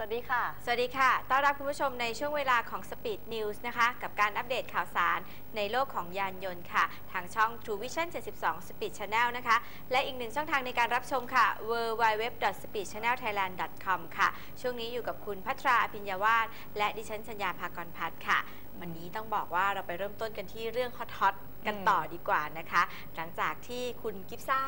วัสดีค่ะ สวัสดีค่ะ ต้อนรับคุณผู้ชมในช่วงเวลาของ Speed News นะคะ กับการอัปเดตข่าวสารในโลกของยานยนต์ค่ะ ทางช่อง True Vision 72 Speed Channel นะคะ และอีกหนึ่งช่องทางในการรับชมค่ะ www.speedchannelthailand.com ค่ะ ช่วงนี้อยู่กับคุณพัทราอภิญญาวาสและดิฉันชัญญาภากรพัฒน์ค่ะ วันนี้ต้องบอกว่าเราไปเริ่มต้นกันที่เรื่องฮอตๆกันต่อดีกว่านะคะ หลังจากที่คุณกิฟซ่า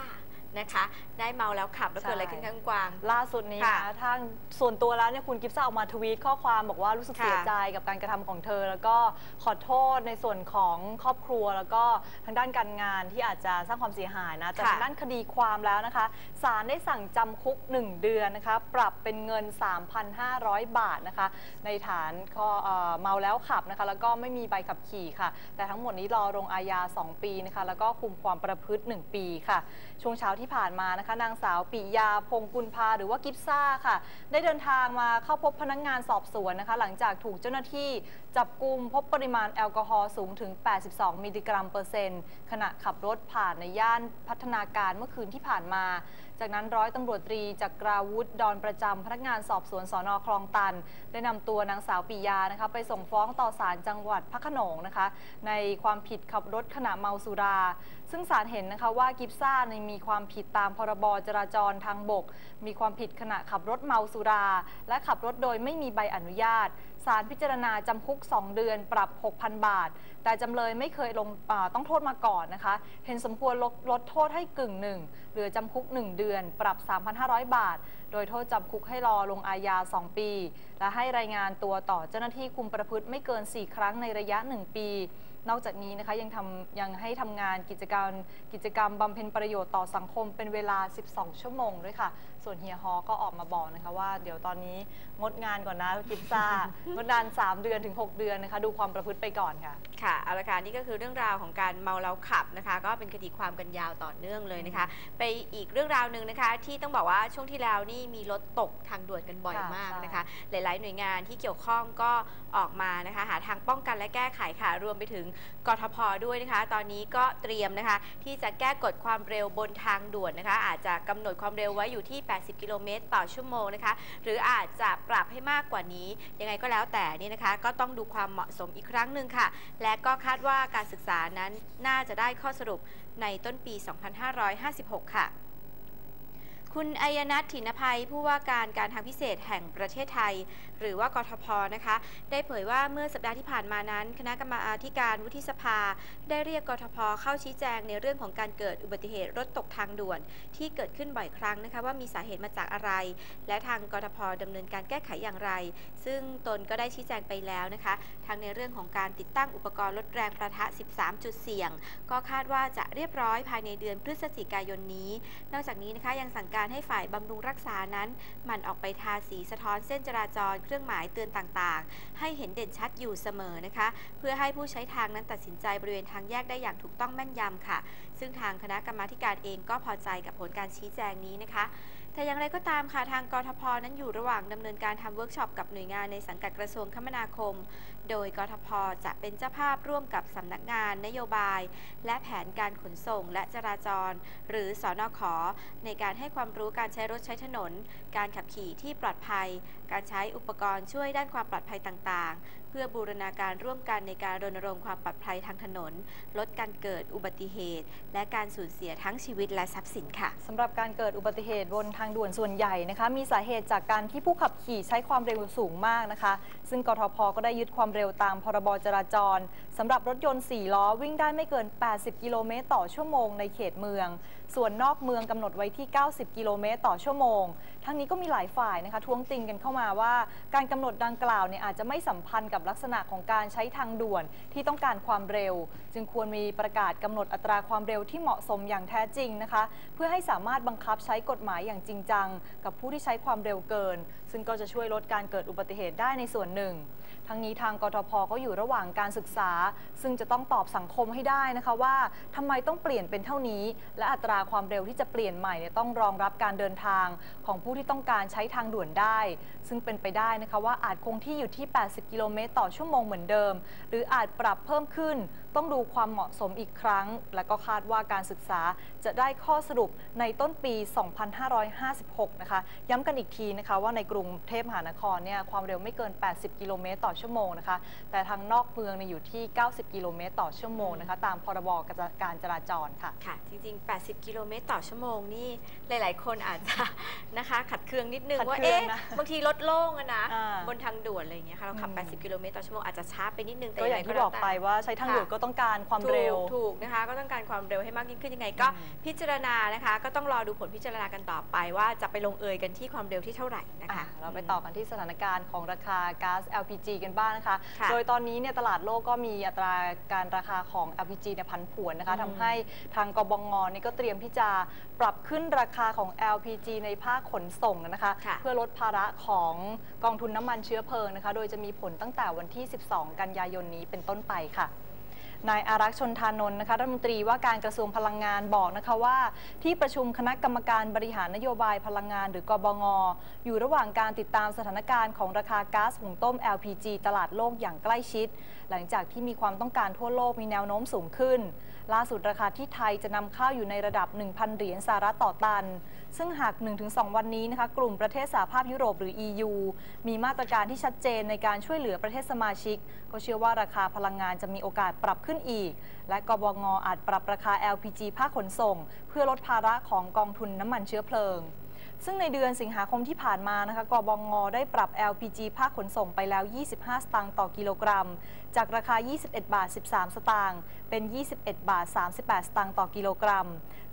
นะคะ ได้เมาแล้วขับแล้วเกิดอะไรขึ้นคะคุณกวาง ล่าสุดนี้ค่ะนะทางส่วนตัวแล้วเนี่ยคุณกิฟซ่าออกมาทวีตข้อความบอกว่ารู้สึกค่ะเสียใจกับการกระทำของเธอ แล้วก็ขอโทษในส่วนของครอบครัว แล้วก็ทางด้านการงานที่อาจจะสร้างความเสียหายนะแต่ค่ะ ทางด้านคดีความแล้วนะคะศาลได้สั่งจำคุก 1 เดือนนะคะปรับเป็นเงิน 3,500 บาทนะคะในฐานข้อเอ่อเมาแล้วขับนะคะแล้วก็ไม่มีใบขับขี่ค่ะ แต่ทั้งหมดนี้รอลงอาญา 2 ปีนะคะแล้วก็คุมความประพฤติ 1 ปีค่ะ ช่วงเช้าที่ผ่านมานะคะนางสาวปิยาพงกุลพาหรือว่ากิฟซ่าค่ะ ได้เดินทางมาเข้าพบพนักงานสอบสวนนะคะ หลังจากถูกเจ้าหน้าที่จับกลุ่มพบปริมาณแอลกอฮอล์สูงถึง 82 มิลลิกรัมเปอร์เซ็นต์ขณะขับรถผ่านในย่านพัฒนาการเมื่อคืนที่ผ่านมา จากนั้นร้อยตำรวจตรีจักราวุธดอนประจำพนักงานสอบสวนสอนอคลองตัน ได้นำตัวนางสาวปิยานะคะไปส่งฟ้องต่อศาลจังหวัดพระขนงนะคะ ในความผิดขับรถขณะเมาสุรา ซึ่งศาลเห็นนะคะว่ากิฟซ่าในมีความผิดตามพรบจราจรทางบก มีความผิดขณะขับรถเมาสุรา และขับรถโดยไม่มีใบอนุญาต ศาลพิจารณาจำคุก 2 เดือนปรับ 6,000 บาท แต่จำเลยไม่เคยลงต้องโทษมาก่อนนะคะ เห็นสมควรลดลดโทษให้กึ่งหนึ่งเหลือจำคุก 1 เดือน ปรับ 3,500 บาท โดยโทษจำคุกให้รอลงอาญา 2 ปี และให้รายงานตัวต่อเจ้าหน้าที่คุมประพฤติไม่เกิน 4 ครั้งในระยะ 1 ปี นอกจากนี้นะคะยังทำยังให้ทำงานกิจการกิจกรรมบำเพ็ญประโยชน์ต่อสังคมเป็นเวลา 12 ชั่วโมงด้วยค่ะ ส่วนเฮียฮอก็ออกมาบอกนะคะว่าเดี๋ยวตอนนี้งดงานก่อนนะกิฟซ่างดงาน 3 เดือนถึง 6 เดือนนะคะ ดูความประพฤติไปก่อนค่ะ ค่ะเอาละค่ะนี่ก็คือเรื่องราวของการเมาแล้วขับนะคะ ก็เป็นคดีความกันยาวต่อเนื่องเลยนะคะ ไปอีกเรื่องราวหนึ่งนะคะ ที่ต้องบอกว่าช่วงที่แล้วนี่มีรถตกทางด่วนกันบ่อยค่ะมากใช่นะคะ หลาย ๆ หน่วยงานที่เกี่ยวข้องก็ออกมานะคะ หาทางป้องกันและแก้ไขค่ะรวมไปถึงกทพด้วยนะคะ ตอนนี้ก็เตรียมนะคะ ที่จะแก้กฎความเร็วบนทางด่วนนะคะ อาจจะกำหนดความเร็วไว้อยู่ที่ 80 กิโลเมตรต่อชั่วโมงนะคะ หรืออาจจะปรับให้มากกว่านี้ ยังไงก็แล้วแต่นี่นะคะ ก็ต้องดูความเหมาะสมอีกครั้งหนึ่งค่ะ และก็คาดว่าการศึกษานั้นน่าจะได้ข้อสรุปในต้นปี 2556 ค่ะคุณอัยนัทถินภัยผู้ว่าการการทางพิเศษแห่งประเทศไทย หรือว่ากทพนะคะได้เผยว่าเมื่อสัปดาห์ที่ผ่านมานั้น คณะกรรมาธิการวุฒิสภา ได้เรียกกทพเข้าชี้แจงในเรื่องของการเกิดอุบัติเหตุรถตกทางด่วน ที่เกิดขึ้นบ่อยครั้งนะคะว่ามีสาเหตุมาจากอะไร และทางกทพดำเนินการแก้ไขอย่างไร ซึ่งตนก็ได้ชี้แจงไปแล้วนะคะทั้งในเรื่องของการติดตั้งอุปกรณ์ลดแรงประทะ 13 จุดเสี่ยง ก็คาดว่าจะเรียบร้อยภายในเดือนพฤศจิกายนนี้ นอกจากนี้นะคะยังสั่งการให้ฝ่ายบำรุงรักษานั้นหมันออกไปทาสีสะท้อนเส้นจราจรเครื่องหมายเตือนต่างๆ ให้เห็นเด่นชัดอยู่เสมอนะคะ เพื่อให้ผู้ใช้ทางนั้นตัดสินใจบริเวณทางแยกได้อย่างถูกต้องแม่นยำค่ะ ซึ่งทางคณะกรรมาธิการเองก็พอใจกับผลการชี้แจงนี้นะคะ แต่อย่างไรก็ตามค่ะทางกทพนั้นอยู่ระหว่างดำเนินการทำเวิร์กช็อปกับหน่วยงานในสังกัดกระทรวงคมนาคม โดยกทพจะเป็นเจ้าภาพร่วมกับสำนักงาน นโยบาย และแผนการขนส่ง และจราจร หรือสอนอขอในการให้ความรู้การใช้รถใช้ถนน การขับขี่ที่ปลอดภัย การใช้อุปกรณ์ช่วยด้านความปลอดภัยต่างๆ เพื่อบูรณาการร่วมกันในการรณรงค์ความปลอดภัยทางถนน ลดการเกิดอุบัติเหตุ และการสูญเสียทั้งชีวิตและทรัพย์สินค่ะสำหรับการเกิดอุบัติเหตุบนทางด่วนส่วนใหญ่นะคะ มีสาเหตุจากการที่ผู้ขับขี่ใช้ความเร็วสูงมากนะคะ ซึ่งกทพก็ได้ยึดความเร็วตามพรบจราจรสำหรับรถยนต์ 4 ล้อวิ่งได้ไม่เกิน 80 กิโลเมตรต่อชั่วโมงในเขตเมือง ส่วนนอกเมืองกำหนดไว้ที่ 90 กิโลเมตรต่อชั่วโมง ทั้งนี้ก็มีหลายฝ่ายนะคะท้วงติงกันเข้ามาว่า การกำหนดดังกล่าวเนี่ยอาจจะไม่สัมพันธ์กับลักษณะของการใช้ทางด่วนที่ต้องการความเร็ว จึงควรมีประกาศกำหนดอัตราความเร็วที่เหมาะสมอย่างแท้จริงนะคะ เพื่อให้สามารถบังคับใช้กฎหมายอย่างจริงจัง กับผู้ที่ใช้ความเร็วเกิน ซึ่งก็จะช่วยลดการเกิดอุบัติเหตุได้ในส่วนหนึ่งทั้งนี้ทางกทพก็อยู่ระหว่างการศึกษา ซึ่งจะต้องตอบสังคมให้ได้นะคะว่าทำไมต้องเปลี่ยนเป็นเท่านี้ และอัตราความเร็วที่จะเปลี่ยนใหม่เนี่ยต้องรองรับการเดินทาง ของผู้ที่ต้องการใช้ทางด่วนได้ ซึ่งเป็นไปได้นะคะว่าอาจคงที่อยู่ที่ 80 กิโลเมตรต่อชั่วโมงเหมือนเดิม หรืออาจปรับเพิ่มขึ้นต้องดูความเหมาะสมอีกครั้ง และก็คาดว่าการศึกษาจะได้ข้อสรุปในต้นปี 2556 นะคะ ย้ำกันอีกทีนะคะว่าในกรุงเทพมหานครเนี่ยความเร็วไม่เกิน 80 กิโลเมตรต่อชั่วโมงนะคะ แต่ทางนอกเมืองเนี่ยอยู่ที่ 90 กิโลเมตรต่อชั่วโมงนะคะ ตามพรบการจราจรค่ะ ค่ะ จริง ๆ 80 กิโลเมตรต่อชั่วโมงนี่หลาย ๆ คนอาจจะนะคะขัดเคืองนิดนึงขัดว่าเคืองเอ๊ะนะบางทีรถโล่งอะนะอ่าบนทางด่วนอะไรอย่างเงี้ยค่ะเราขับอืม80 กิโลเมตรต่อชั่วโมงอาจจะช้าไปนิดนึงแต่ก็อย่างที่บอกไปว่าใช้ทางด่วนก็ต้องการความเร็วถูกถูกนะคะ ก็ต้องการความเร็วให้มากยิ่งขึ้นยังไงก็อืมพิจารณานะคะ ก็ต้องรอดูผลพิจารณากันต่อไป ว่าจะไปลงเอยกันที่ความเร็วที่เท่าไหร่นะคะอะเราไปต่อกันที่สถานการณ์ของราคาก๊าซ LPG กันบ้างนะคะค่ะโดยตอนนี้เนี่ยตลาดโลกก็มีอัตราการราคาของ LPG เนี่ยพันผวนนะคะอืมทำให้ทางกบงนี่ก็เตรียมที่จะปรับขึ้นราคาของ LPG ในภาคขนส่งนะคะค่ะเพื่อลดภาระของกองทุนน้ำมันเชื้อเพลิงนะคะ โดยจะมีผลตั้งแต่วันที่ 12 กันยายนนี้เป็นต้นไปค่ะ นายอารักษ์ชนทานนท์นะคะรัฐมนตรีว่าการกระทรวงพลังงานบอกนะคะว่า ที่ประชุมคณะกรรมการบริหารนโยบายพลังงาน หรือกบงอยู่ระหว่างการติดตามสถานการณ์ของราคาก๊าซหุงต้ม LPG ตลาดโลกอย่างใกล้ชิด หลังจากที่มีความต้องการทั่วโลกมีแนวโน้มสูงขึ้น ล่าสุดราคาที่ไทยจะนำเข้าอยู่ในระดับ 1,000 เหรียญสหรัฐต่อตัน ซึ่งหาก 1-2 วันนี้นะคะกลุ่มประเทศสหภาพยุโรปหรือ EU มีมาตรการที่ชัดเจนในการช่วยเหลือประเทศสมาชิก ก็เชื่อว่าราคาพลังงานจะมีโอกาสปรับขึ้นอีก และกบงอาจปรับราคา LPG ภาคขนส่ง เพื่อลดภาระของกองทุนน้ำมันเชื้อเพลิง ซึ่งในเดือนสิงหาคมที่ผ่านมานะคะกบงงได้ปรับ LPG ภาคขนส่งไปแล้ว 25 สตางค์ต่อกิโลกรัม จากราคา 21 บาท 13 สตางค์ เป็น 21 บาท 38 สตางค์ต่อกิโลกรัม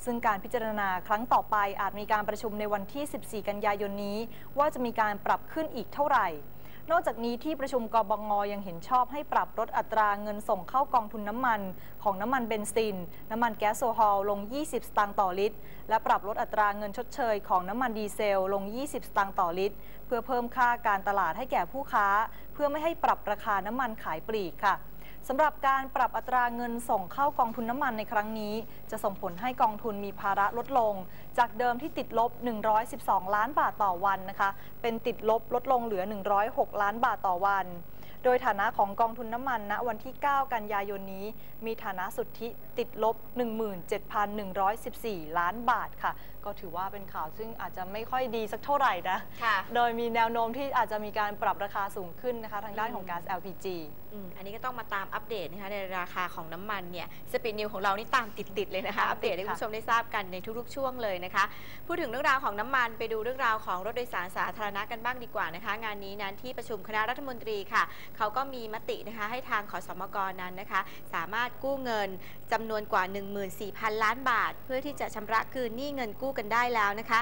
ซึ่งการพิจารณาครั้งต่อไปอาจมีการประชุมในวันที่ 14 กันยายนนี้ ว่าจะมีการปรับขึ้นอีกเท่าไหร่ นอกจากนี้ที่ประชุมกบงยังเห็นชอบให้ปรับลดอัตราเงินส่งเข้ากองทุนน้ำมัน ของน้ำมันเบนซิน น้ำมันแก๊สโซฮอลลง 20 สตางค์ต่อลิตร และปรับลดอัตราเงินชดเชยของน้ำมันดีเซลลง 20 สตางค์ต่อลิตร เพื่อเพิ่มค่าการตลาดให้แก่ผู้ค้า เพื่อไม่ให้ปรับราคาน้ำมันขายปลีกค่ะ สำหรับการปรับอัตราเงินส่งเข้ากองทุนน้ำมันในครั้งนี้ จะส่งผลให้กองทุนมีภาระลดลง จากเดิมที่ติดลบ 112 ล้านบาทต่อวันนะคะ เป็นติดลบลดลงเหลือ 106 ล้านบาทต่อวัน โดยฐานะของกองทุนน้ำมันณวันที่ 9 กันยายนนี้ มีฐานะสุทธิติดลบ 17,114 ล้านบาทค่ะก็ถือว่าเป็นข่าวซึ่งอาจจะไม่ค่อยดีสักเท่าไหร่นะ ค่ะ โดยมีแนวโน้มที่อาจจะมีการปรับราคาสูงขึ้นนะคะทางด้านของก๊าซ LPG อืมอันนี้ก็ต้องมาตามอัปเดตนะคะในราคาของน้ำมันเนี่ยสปีดนิวของเรานี่ตามติดๆเลยนะคะตามติดอัปเดตให้คุณค่ะผู้ชมได้ทราบกันในทุกๆช่วงเลยนะคะ พูดถึงเรื่องราวของน้ำมันไปดูเรื่องราวของรถโดยสารสาธารณะกันบ้างดีกว่านะคะ งานนี้นั้นที่ประชุมคณะรัฐมนตรีค่ะ เขาก็มีมตินะคะให้ทางขอสมกนั้นนะคะ สามารถกู้เงินจำนวนกว่า 14,000 ล้านบาท เพื่อที่จะชำระคืนหนี้เงินกู้กันได้แล้วนะคะ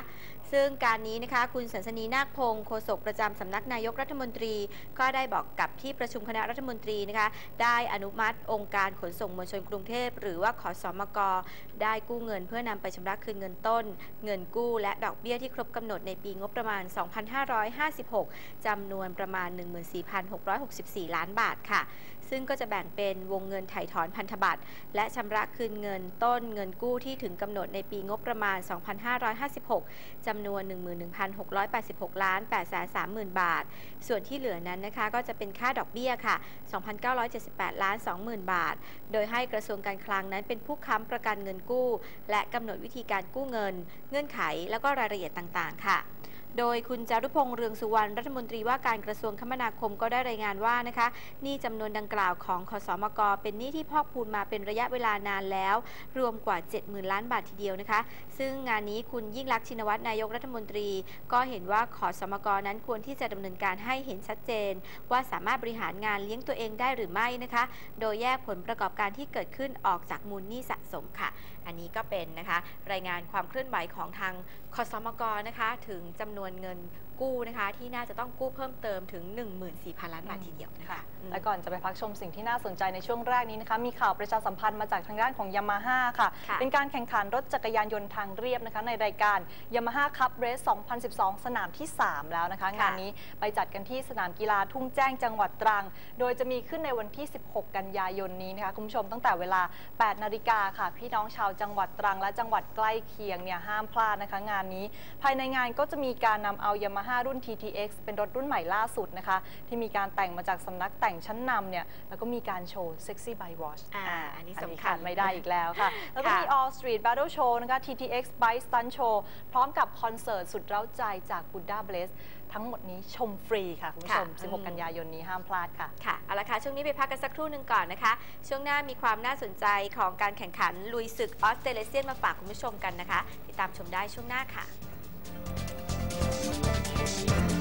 ซึ่งการนี้นะคะ คุณสันสนีนาคพงศ์โฆษกประจำสำนักนายกรัฐมนตรี ก็ได้บอกกับที่ประชุมคณะรัฐมนตรีนะคะ ได้อนุมัติองค์การขนส่งมวลชนกรุงเทพ หรือว่าขอสมก ได้กู้เงินเพื่อนำไปชำระคืนเงินต้น เงินกู้และดอกเบี้ยที่ครบกำหนดในปีงบประมาณ 2556จำนวนประมาณ 14,664 ล้านบาทค่ะ ซึ่งก็จะแบ่งเป็นวงเงินไถ่ถอนพันธบัตร และชำระคืนเงินต้นเงินกู้ที่ถึงกำหนดในปีงบประมาณ 2556 จำนวน 11,686 ล้าน830,000 บาท ส่วนที่เหลือนั้นนะคะก็จะเป็นค่าดอกเบี้ยค่ะ 2,978 ล้าน 20,000 บาท โดยให้กระทรวงการคลังนั้นเป็นผู้ค้ำประกันเงินกู้ และกำหนดวิธีการกู้เงิน เงื่อนไข แล้วก็รายละเอียดต่างๆ ค่ะ โดยคุณจารุพงษ์เรืองสุวรรณรัฐมนตรีว่าการกระทรวงคมนาคมก็ได้รายงานว่านะคะหนี้จำนวนดังกล่าวของขสมกเป็นหนี้ที่พอกพูนมาเป็นระยะเวลานานแล้ว รวมกว่า 70,000 ล้านบาททีเดียวนะคะ ซึ่งงานนี้คุณยิ่งลักชินวัตรนายกรัฐมนตรี ก็เห็นว่าขอสมกนั้นควรที่จะดำเนินการให้เห็นชัดเจน ว่าสามารถบริหารงานเลี้ยงตัวเองได้หรือไม่นะคะ โดยแยกผลประกอบการที่เกิดขึ้นออกจากมูลหนี้สะสมค่ะ อันนี้ก็เป็นนะคะ รายงานความเคลื่อนไหวของทางคสมกนะคะ ถึงจำนวนเงิน กู้นะคะ ที่น่าจะต้องกู้เพิ่มเติมถึง 14,000 ล้านบาททีเดียวนะคะอืมและก่อนจะไปพักชมสิ่งที่น่าสนใจในช่วงแรกนี้นะคะ มีข่าวประชาสัมพันธ์มาจากทางด้านของยามาฮ่าค่ะค่ะ เป็นการแข่งขันรถจักรยานยนต์ทางเรียบนะคะ ในรายการยามาฮ่าคัพเรส2012 สนามที่ 3 แล้วนะคะ งานนี้ไปจัดกันที่สนามกีฬาทุ่งแจ้งจังหวัดตรัง โดยจะมีขึ้นในวันที่ 16 กันยายนนี้นะคะคุณผู้ชมตั้งแต่เวลา 8 นาฬิกาค่ะ พี่น้องชาวจังหวัดตรัง และจังหวัดใกล้เคียงเนี่ยห้ามพลาดนะคะ งานนี้ ภายในงานก็จะมีการนำเอา Yamaha รุ่น TTX เป็นรถรุ่นใหม่ล่าสุดนะคะ ที่มีการแต่งมาจากสำนักแต่งชั้นนำเนี่ยแล้วก็มีการโชว์ Sexy by Watch อ่าอันนี้สำคัญขาดไม่ได้อีกแล้วค่ะ แล้วก็ค่ะมี All Street Battle Show นะคะ TTX Bike Stunt Show พร้อมกับคอนเสิร์ตสุดเร้าใจจาก Buddha Bless ทั้งหมดนี้ชมฟรีค่ะ คุณผู้ชมค่ะ16 กันยายนนี้ห้ามพลาดค่ะ ค่ะ เอาละค่ะ ช่วงนี้ไปพักกันสักครู่หนึ่งก่อนนะคะ ช่วงหน้ามีความน่าสนใจของการแข่งขันลุยศึกออสเตรเลเซียนมาฝากคุณผู้ชมกันนะคะ ติดตามชมได้ช่วงหน้าค่ะ Thank you.